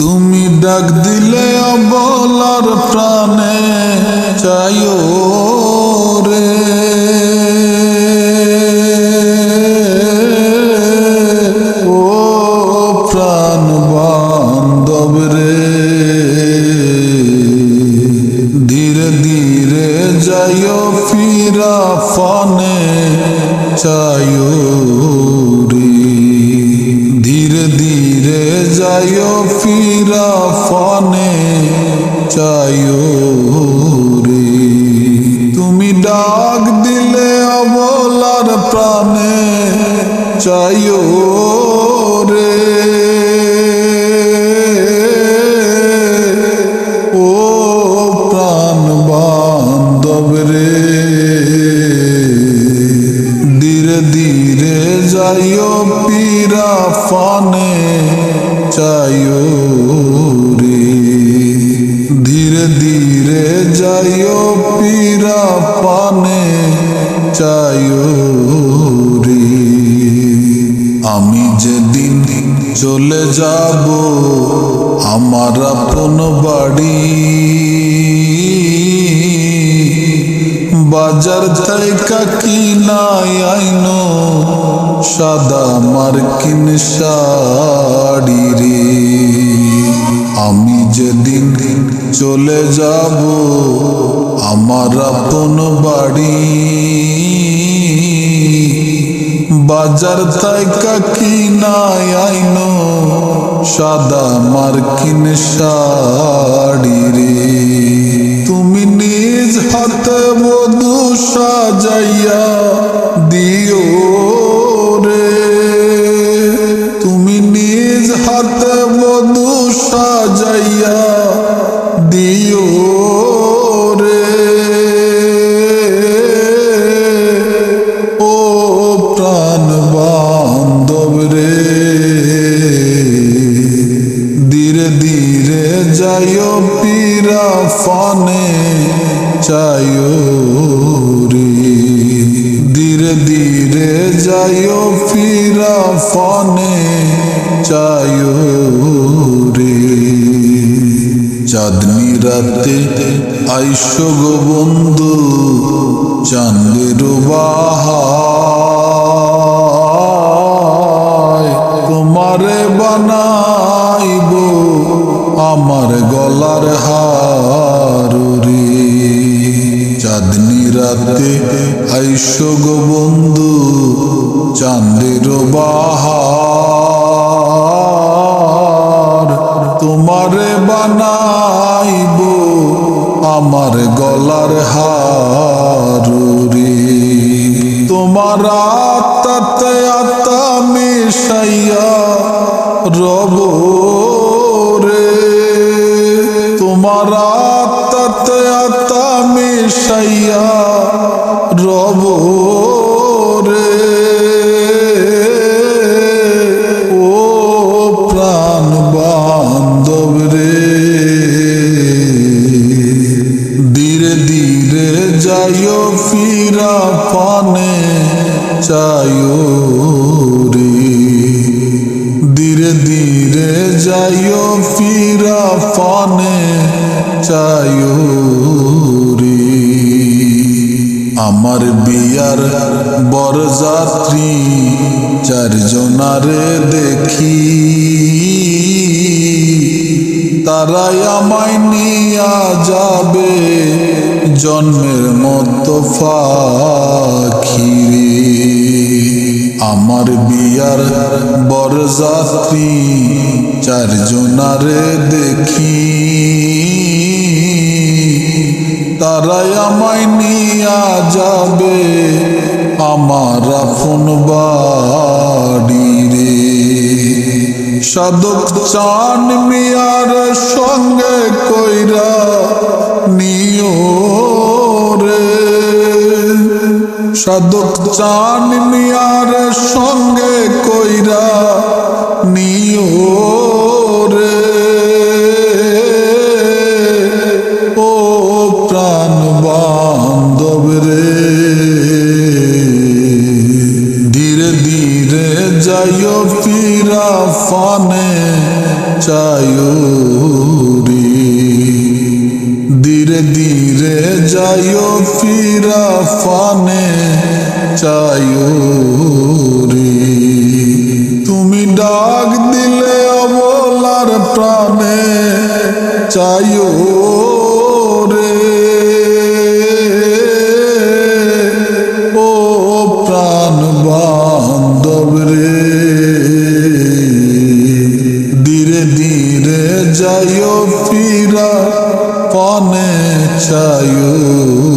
তুমি ডাক দিলে অবলার প্রাণে চাইও রে। ও প্রাণ বান্ধব রে, ধীরে ধীরে যাইও ফিরা ফনে, চাইও যাইও ফিরা ফনে চাইও রে। তুমি ডাক দিলে অবলার প্রাণে, চাইও রে। ও প্রাণ বান্ধব রে। ধীরে ধীরে যাইও পীরা ফানে চাইও রে ধীরে ধীরে যাইও পীরা পানে চাইও রে আমি যেদিন চলে যাব, আমার আপন বাড়ি। বাজার থেকে কিনাই আইনো সাদা মার্কিন শাড়ি রে। আমি যেদিন চলে যাব, আমার আপন বাড়ি। বাজার থেকে কিনাই আইনো, সাদা মার্কিন শাড়ি রে। ফানে চাইও রে। ধীরে ধীরে যাইও পীরা ফানে চাইও রে। চাঁদনি রাতে আইসো গো বন্ধু, চাঁদের বাহায় চাঁদনি রাতে আইসো গো বন্ধু, চাঁদের বাহার তোমারে বানাইব আমার গলার হার রে তোমার আত্মাতে আত্মা মিশাইয়া রব রব রে ও প্রাণ বান্ধব রে। ধীরে ধীরে যাইও, ফিরা পানে চাইও রে। ধীরে ধীরে যাইও, ফিরা পানে চাইও আমার বিয়ার বরযাত্রী, চারজনারে দেখি। তারাই আমায় নিয়া যাবে জন্মের মতো ফাখিরে আমার বিয়ার বরযাত্রী, চারজনারে দেখি। তারাই আমায় নিয়া যাবে, আমার আপন বাড়ি রে। সাধক চান মিয়ার সঙ্গে কইরা নিও রে। সাধক চান মিয়ার সঙ্গে কইরা নিও রে। ফিরা ফানে চাইও রে ধীরে ধীরে যাইও ফিরা ফানে চাইও রে তুমি ডাক দিলে অবলার প্রাণে চাইও ধীরে যায় পীরা পানে চাইও